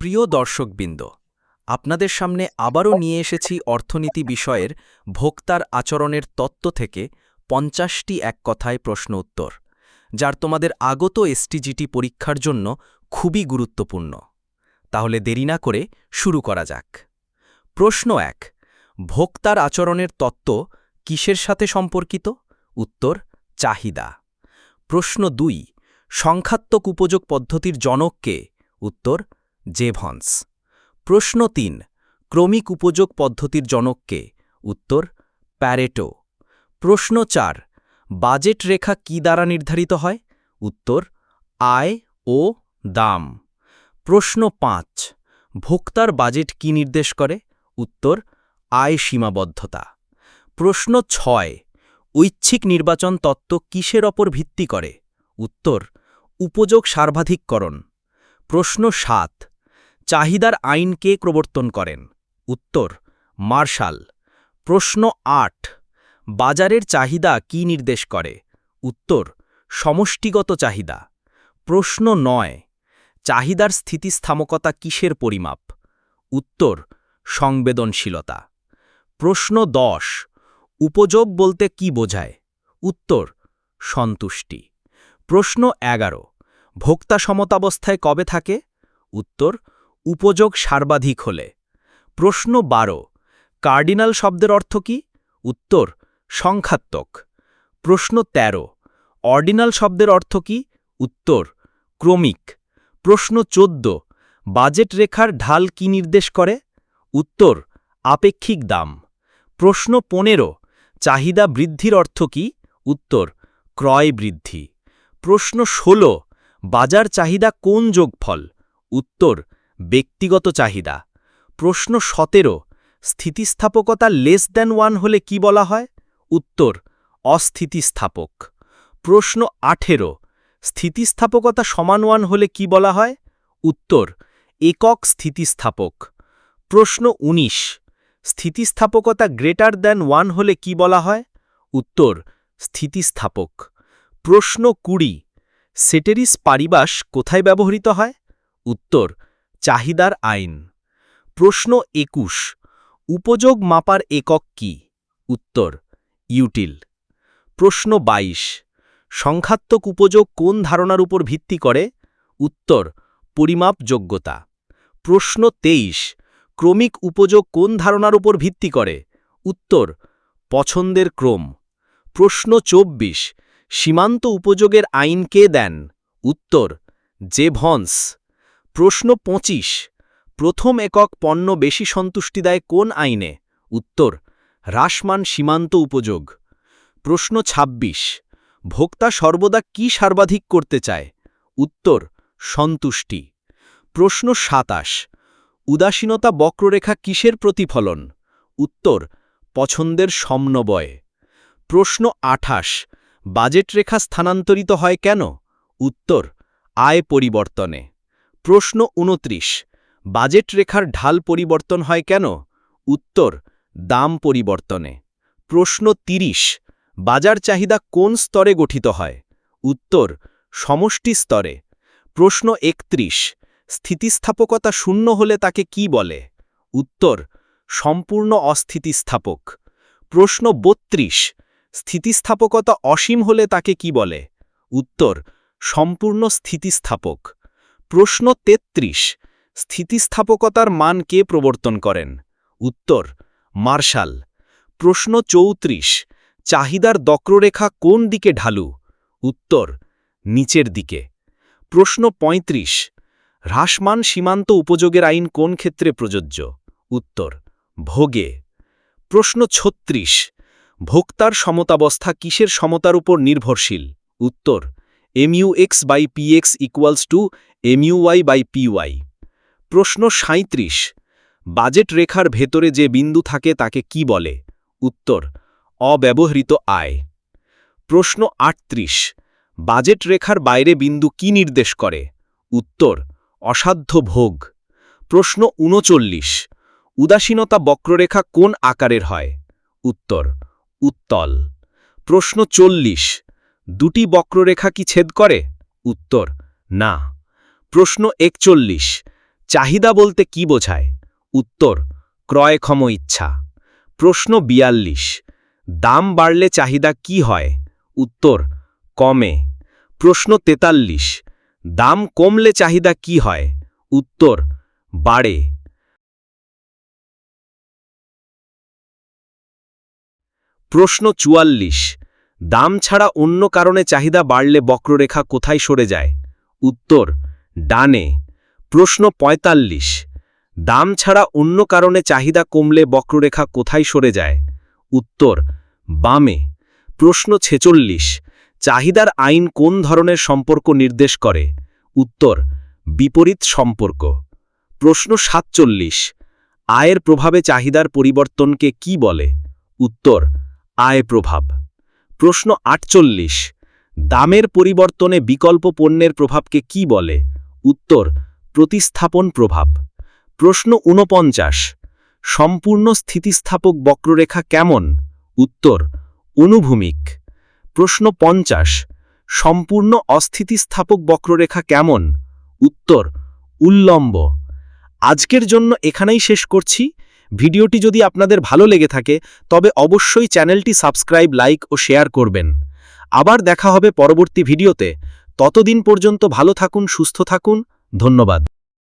প্রিয় দর্শকবৃন্দ, আপনাদের সামনে আবারও নিয়ে এসেছি অর্থনীতি বিষয়ের ভোক্তার আচরণের তত্ত্ব থেকে পঞ্চাশটি এক কথায় প্রশ্ন উত্তর, যার তোমাদের আগত এসটিজিটি পরীক্ষার জন্য খুবই গুরুত্বপূর্ণ। তাহলে দেরি না করে শুরু করা যাক। প্রশ্ন এক, ভোক্তার আচরণের তত্ত্ব কিসের সাথে সম্পর্কিত? উত্তর, চাহিদা। প্রশ্ন দুই, সংখ্যাত্মক উপযোগ পদ্ধতির জনককে? উত্তর জেভন্স প্রশ্ন তিন, ক্রমিক উপযোগ পদ্ধতির জনককে, উত্তর, প্যারেটো। প্রশ্ন চার, বাজেট রেখা কি দ্বারা নির্ধারিত হয়? উত্তর, আয় ও দাম। প্রশ্ন পাঁচ, ভোক্তার বাজেট কি নির্দেশ করে? উত্তর, আয় সীমাবদ্ধতা। প্রশ্ন ছয়, ঐচ্ছিক নির্বাচন তত্ত্ব কিসের ওপর ভিত্তি করে? উত্তর, উপযোগ সার্বাধিককরণ। প্রশ্ন সাত চাহিদার আইন কে প্রবর্তন করেন? উত্তর, মার্শাল। প্রশ্ন আট, বাজারের চাহিদা কি নির্দেশ করে? উত্তর, সমষ্টিগত চাহিদা। প্রশ্ন নয়, চাহিদার স্থিতিস্থামকতা কিসের পরিমাপ? উত্তর, সংবেদনশীলতা। প্রশ্ন দশ, উপযোগ বলতে কি বোঝায়? উত্তর, সন্তুষ্টি। প্রশ্ন এগারো, ভোক্তা সমতাবস্থায় কবে থাকে? উত্তর উপযোগ সার্বাধিক হলে। প্রশ্ন বারো, কার্ডিনাল শব্দের অর্থ কি? উত্তর, সংখ্যাত্মক। প্রশ্ন ১৩ অর্ডিনাল শব্দের অর্থ কি? উত্তর, ক্রমিক। প্রশ্ন ১৪ বাজেট রেখার ঢাল কি নির্দেশ করে? উত্তর, আপেক্ষিক দাম। প্রশ্ন ১৫ চাহিদা বৃদ্ধির অর্থ কি? উত্তর, ক্রয় বৃদ্ধি। প্রশ্ন ১৬ বাজার চাহিদা কোন যোগফল? উত্তর ব্যক্তিগত চাহিদা। প্রশ্ন ১৭ স্থিতিস্থাপকতা লেস দ্যান ওয়ান হলে কি বলা হয়? উত্তর, অস্থিতিস্থাপক। প্রশ্ন ১৮ স্থিতিস্থাপকতা সমান ওয়ান হলে কি বলা হয়? উত্তর, একক স্থিতিস্থাপক। প্রশ্ন ১৯ স্থিতিস্থাপকতা গ্রেটার দ্যান ওয়ান হলে কি বলা হয়? উত্তর, স্থিতিস্থাপক। প্রশ্ন কুড়ি, সেটেরিস পারিবাস কোথায় ব্যবহৃত হয়? উত্তর চাহিদার আইন। প্রশ্ন একুশ, উপযোগ মাপার একক কি? উত্তর, ইউটিল। প্রশ্ন ২২ সংখ্যাত্মক উপযোগ কোন ধারণার উপর ভিত্তি করে? উত্তর, পরিমাপযোগ্যতা। প্রশ্ন ২৩ ক্রমিক উপযোগ কোন ধারণার উপর ভিত্তি করে? উত্তর, পছন্দের ক্রম। প্রশ্ন ২৪ সীমান্ত উপযোগের আইন কে দেন? উত্তর জেভন্স প্রশ্ন ২৫ প্রথম একক পণ্য বেশি সন্তুষ্টি দেয় কোন আইনে? উত্তর, হ্রাসমান সীমান্ত উপযোগ। প্রশ্ন ২৬ ভোক্তা সর্বদা কি সর্বাধিক করতে চায়? উত্তর, সন্তুষ্টি। প্রশ্ন ২৭ উদাসীনতা বক্ররেখা কিসের প্রতিফলন? উত্তর, পছন্দের সমনবয়। প্রশ্ন ২৮ বাজেট রেখা স্থানান্তরিত হয় কেন? উত্তর, আয় পরিবর্তনে। প্রশ্ন ২৯ বাজেট রেখার ঢাল পরিবর্তন হয় কেন? উত্তর, দাম পরিবর্তনে। প্রশ্ন ৩০ বাজার চাহিদা কোন স্তরে গঠিত হয়? উত্তর, সমষ্টি স্তরে। প্রশ্ন ৩১ স্থিতিস্থাপকতা শূন্য হলে তাকে কি বলে? উত্তর, সম্পূর্ণ অস্থিতিস্থাপক। প্রশ্ন ৩২ স্থিতিস্থাপকতা অসীম হলে তাকে কি বলে? উত্তর, সম্পূর্ণ স্থিতিস্থাপক। প্রশ্ন ৩৩ স্থিতিস্থাপকতার মান কে প্রবর্তন করেন? উত্তর, মার্শাল। প্রশ্ন ৩৪ চাহিদার দক্ররেখা কোন দিকে ঢালু? উত্তর, নিচের দিকে। প্রশ্ন ৩৫ হ্রাসমান সীমান্ত উপযোগের আইন কোন ক্ষেত্রে প্রযোজ্য? উত্তর, ভোগে। প্রশ্ন ৩৬ ভোক্তার সমতাবস্থা কিসের সমতার উপর নির্ভরশীল? উত্তর mu X by P X equals to mu Y by P Y প্রশ্ন ৩৭ বাজেট রেখার ভেতরে যে বিন্দু থাকে তাকে কি বলে? উত্তর, অব্যবহৃত আয়। প্রশ্ন ৩৮ বাজেট রেখার বাইরে বিন্দু কি নির্দেশ করে? উত্তর, অসাধ্য ভোগ। প্রশ্ন ৩৯ উদাসীনতা বক্ররেখা কোন আকারের হয়? উত্তর, উত্তল। প্রশ্ন চল্লিশ। দুটি বক্ররেখা কি ছেদ করে? উত্তর, না। প্রশ্ন একচল্লিশ, চাহিদা বলতে কি বোঝায়? উত্তর ক্রয়ক্ষম ইচ্ছা। প্রশ্ন বিয়াল্লিশ, দাম বাড়লে চাহিদা কি হয়? উত্তর, কমে। প্রশ্ন তেতাল্লিশ, দাম কমলে চাহিদা কি হয়? উত্তর, বাড়ে। প্রশ্ন চুয়াল্লিশ দাম ছাড়া অন্য কারণে চাহিদা বাড়লে বক্ররেখা কোথায় সরে যায়? উত্তর, ডানে। প্রশ্ন ৪৫ দাম ছাড়া অন্য কারণে চাহিদা কমলে বক্ররেখা কোথায় সরে যায়? উত্তর, বামে। প্রশ্ন ছেচল্লিশ। চাহিদার আইন কোন ধরনের সম্পর্ক নির্দেশ করে? উত্তর, বিপরীত সম্পর্ক। প্রশ্ন সাতচল্লিশ। আয়ের প্রভাবে চাহিদার পরিবর্তনকে কি বলে? উত্তর, আয় প্রভাব। প্রশ্ন আটচল্লিশ। দামের পরিবর্তনে বিকল্প পণ্যের প্রভাবকে কি বলে? উত্তর, প্রতিস্থাপন প্রভাব। প্রশ্ন ঊনপঞ্চাশ। সম্পূর্ণ স্থিতিস্থাপক বক্ররেখা কেমন? উত্তর, অনুভূমিক। প্রশ্ন পঞ্চাশ। সম্পূর্ণ অস্থিতিস্থাপক বক্ররেখা কেমন? উত্তর, উল্লম্ব। আজকের জন্য এখানেই শেষ করছি। ভিডিওটি যদি আপনাদের ভালো লেগে থাকে, তবে অবশ্যই চ্যানেলটি সাবস্ক্রাইব, লাইক ও শেয়ার করবেন। আবার দেখা হবে পরবর্তী ভিডিওতে। ততদিন পর্যন্ত ভালো থাকুন, সুস্থ থাকুন। ধন্যবাদ।